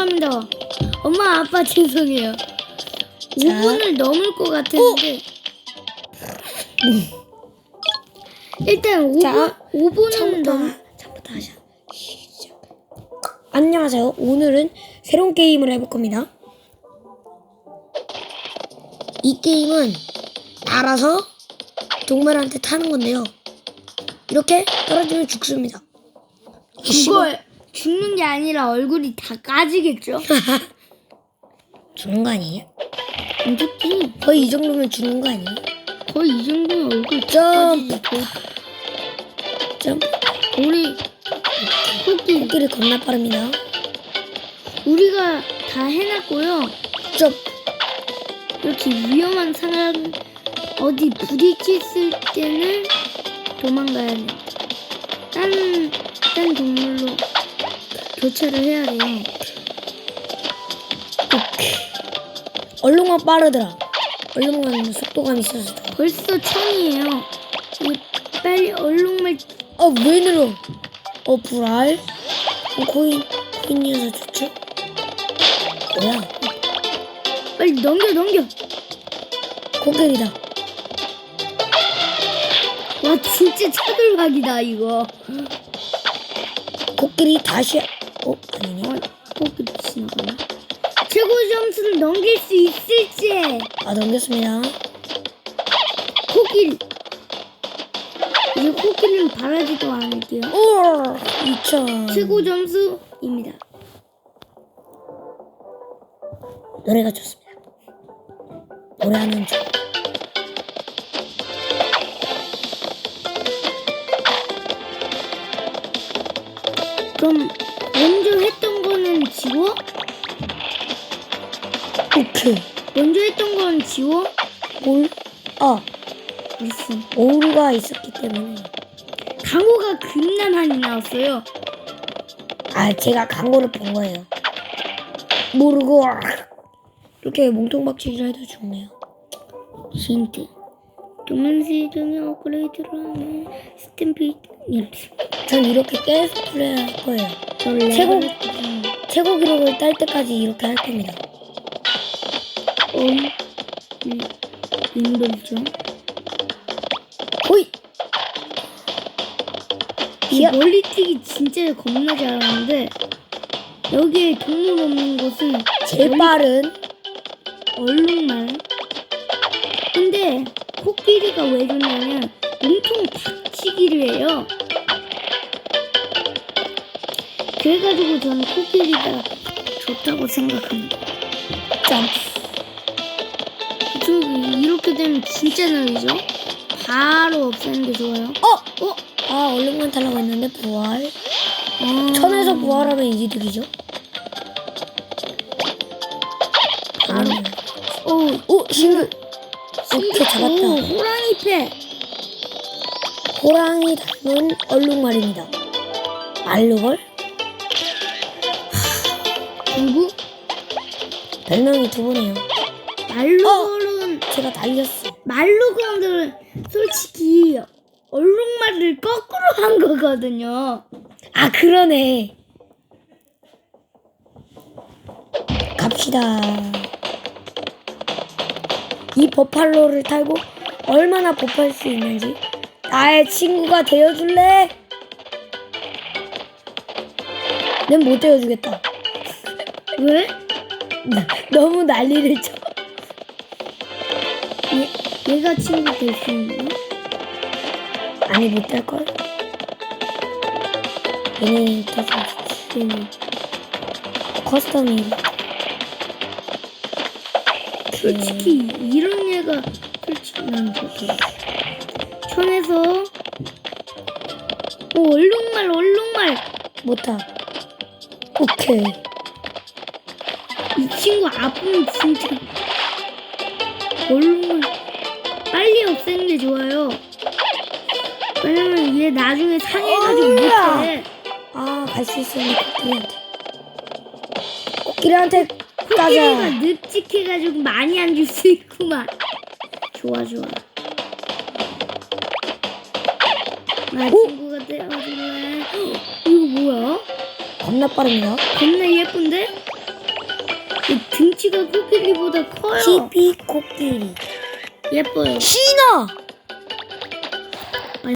죄송합니다. 엄마 아빠 죄송해요. 5분을 넘을 것 같았는데 일단 5분 자, 5분은 처음부터 넘 처음부터 하자. 시작. 안녕하세요. 오늘은 새로운 게임을 해볼 겁니다. 이 게임은 날아서 동물한테 타는 건데요. 이렇게 떨어지면 죽습니다. 그거 죽는 게 아니라 얼굴이 다 까지겠죠? 죽는 거 아니에요? 안 죽지. 거의 이 정도면 죽는 거 아니에요? 거의 이 정도면 얼굴 다 점프. 까지지. 점. 우리 코끼리 코끼리 겁나 빠릅니다. 우리가 다 해놨고요. 점. 이렇게 위험한 상황 어디 부딪혔을 때는 도망가야 돼. 딴, 딴 동물로 교체를 해야 돼요. 얼룩만 빠르더라. 얼룩만 속도감 있어서. 벌써 천이에요. 빨리 얼룩말 어, 왜 늘어? 어, 불알? 어, 코인, 코인이어서 좋죠? 뭐야? 빨리 넘겨 넘겨. 코끼리다. 와 진짜 차돌박이다 이거. 코끼리 다시, 어, 아니네. 어, 코끼리 지나가나? 최고 점수를 넘길 수 있을지 아, 넘겼습니다. 코끼리. 이제 코끼리는 바라지도 않을게요. 오! 2천. 최고 점수입니다. 노래가 좋습니다. 노래하는 중. 그럼 먼저 했던 거는 지워? 오케이. 먼저 했던 건 지워? 올, 아, 알았어. 오류가 있었기 때문에. 강호가 겁나 많이 나왔어요. 아, 제가 광고를 본 거예요. 모르고, 이렇게 몸통박치기를 해도 죽네요. 힌트. 도면시 중에 업그레이드를 하면 스탬피 이렇게. 전 이렇게 계속 플레이할 거예요. 저 최고. 음, 최고 기록을 딸 때까지 이렇게 할 겁니다. 엄 힘들죠. 호이! 이 야. 멀리 뛰기 진짜 겁나 잘하는데 여기에 동물 없는 곳은 제일 빠른 얼룩말. 근데 코끼리가 왜 좋냐면 몸통 박치기를 해요. 그래가지고 저는 코끼리가 좋다고 생각합니다. 점프. 이렇게 되면 진짜 느리죠? 바로 없애는 게 좋아요. 어! 어? 아, 얼른만 타려고 했는데 부활. 아, 천에서 부활하면 이득이죠? 바로. 오, 오, 싱글. 오케이, 잡았다. 오, 호랑이 패. 호랑이 닮은 얼룩말입니다. 알루걸? 누구? 별명이 두 분이에요. 말루걸은 제가 달렸어. 말루걸은 솔직히 얼룩말을 거꾸로 한 거거든요. 아, 그러네. 갑시다. 이 버팔로를 타고 얼마나 버팔 수 있는지 나의 친구가 되어줄래? 난못 되어주겠다. 왜? 나- 너무 난리를 쳐. 얘, 얘가 친구 될 수 있나? 아니 못 될 걸. 얘네 계속 얘는. 커스텀이 솔직히 이런 얘가 솔직히 난 좋더라. 천에서 오 얼룩말 얼룩말 못하. 오케이. 이 친구 아프면 진짜 얼룩말 빨리 없애는 게 좋아요. 왜냐면 얘 나중에 상해가지고 어이야. 못해. 아, 갈 수 있으니까 코끼리한테. 코끼리한테 코끼리가 가자. 늪직해가지고 많이 안줄수 있구만. 좋아 좋아. 나 친구가 되어줄래? 이거 뭐야? 겁나 빠릅니다. 겁나 예쁜데? 이 등치가 코끼리보다 커요. TV 코끼리. 예뻐요. 신아